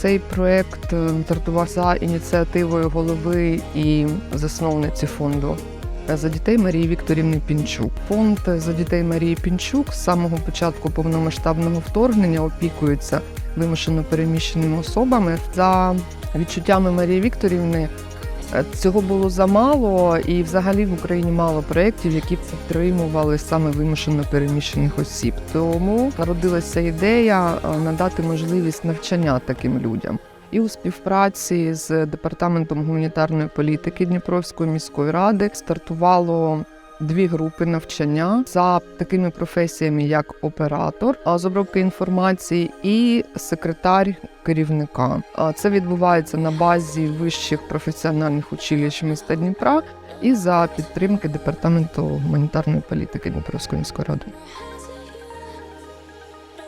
Цей проект е, стартував за ініціативою голови і засновниці фонду за дітей Марії Вікторівни Пінчук. Фонд за дітей Марії Пінчук з самого початку повномасштабного вторгнення опікується вимушено переміщеними особами. За відчуттями Марії Вікторівни е, цього було замало, і взагалі в Україні мало проєктів, які підтримували саме вимушено переміщених осіб. Тому народилася ідея е, надати можливість навчання таким людям. І у співпраці з департаментом гуманітарної політики Дніпровської міської ради стартувало дві групи навчання за такими професіями, як оператор з обробки інформації і секретар керівника. Це відбувається на базі вищих професіональних училищ міста Дніпра і за підтримки департаменту гуманітарної політики Дніпровської міської ради.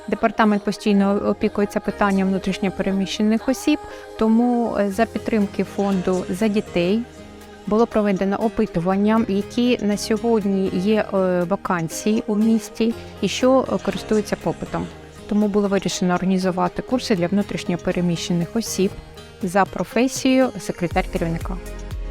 Департамент постійно опікується питанням внутрішньопереміщених осіб, тому е, за підтримки фонду за дітей було проведено опитування, які на сьогодні є е, вакансії у місті і що е, користуються попитом. Тому було вирішено організувати курси для внутрішньопереміщених осіб за професією секретар керівника.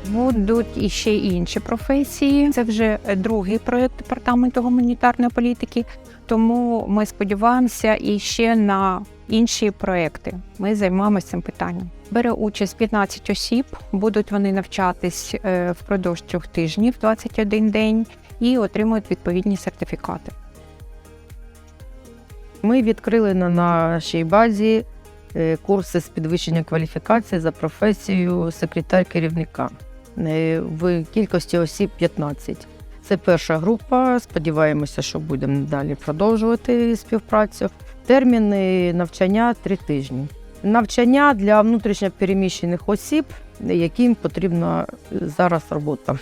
Будуть іще й інші професії. Це вже е, другий проєкт департаменту гуманітарної політики. Тому ми сподіваємося і ще на інші проекти. Ми займаємося цим питанням. Бере участь 15 осіб. Будуть вони навчатись е, впродовж трьох тижнів, 21 день, і отримують відповідні сертифікати. Ми відкрили на нашій базі е, курси з підвищення кваліфікації за професією секретар керівника в кількості осіб 15. Це перша група. Сподіваємося, що будемо далі продовжувати співпрацю. Терміни навчання три тижні. Навчання для внутрішньо переміщених осіб, яким потрібна зараз робота.